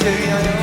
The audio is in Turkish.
dünyaya